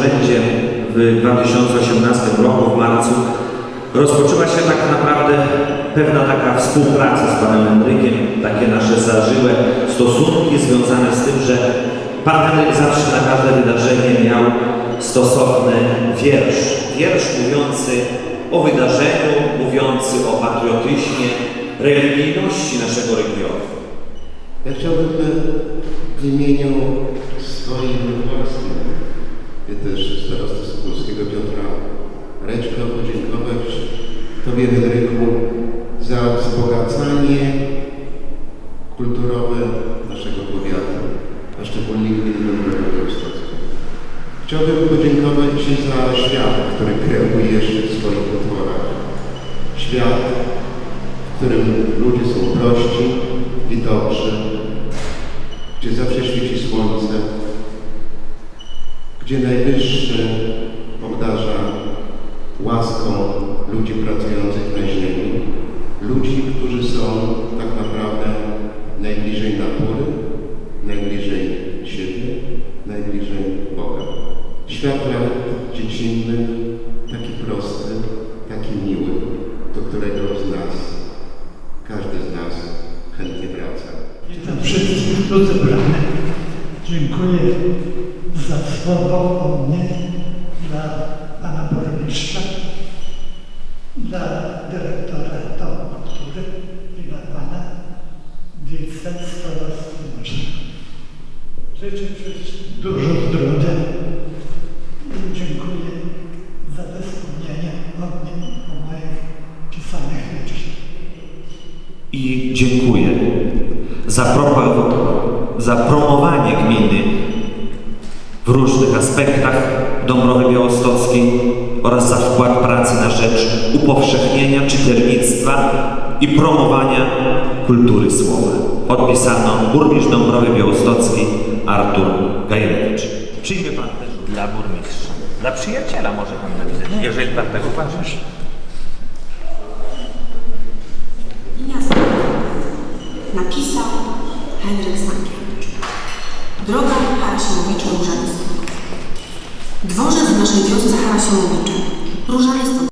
urzędzie w 2018 roku, w marcu, rozpoczęła się tak naprawdę pewna taka współpraca z panem Henrykiem, takie nasze zażyłe stosunki związane z tym, że pan Henryk zawsze na każde wydarzenie miał stosowny wiersz. Wiersz mówiący o wydarzeniu, mówiący o patriotyzmie, religijności naszego regionu. Ja chciałbym w imieniu swoim własnym, też starosty Sokolskiego Piotra Reczka podziękować Tobie Henryku za wzbogacanie kulturowe naszego powiatu, a szczególnie gminy Dobrego Białostockiego. Chciałbym podziękować Ci za świat, który kreujesz w swoich utworach. Świat, w którym ludzie są prości i dobrzy, gdzie zawsze świeci słońce, gdzie Najwyższy obdarza łaską ludzi pracujących na ziemi, ludzi, którzy są tak naprawdę najbliżej natury, najbliżej siebie, najbliżej Boga. Świat nawet dziecinny, taki prosty, taki miły, do którego z nas, każdy z nas chętnie wraca. Witam wszystkich tu zebranych. Dziękuję słowo mnie dla pana burmistrza, dla dyrektora domu kultury i dla pana wicestarosty. Życzę wszystkim dużo zdrowia i dziękuję za wspomnienie o mnie, o moich pisanych myślach. i dziękuję za, propa- za promowanie gminy w różnych aspektach Dąbrowy Białostockiej oraz za wkład pracy na rzecz upowszechnienia czytelnictwa i promowania kultury słowa. Podpisano burmistrz Dąbrowy Białostockiej Artur Gajrewicz. Przyjmie Pan też Dla burmistrza. Dla przyjaciela może pan napisać, jeżeli pan tak uważa. Miasto napisał Henryk Stankiewicz. Różańska. Dworzec w naszej wiosce Harasiemowicza. Różańska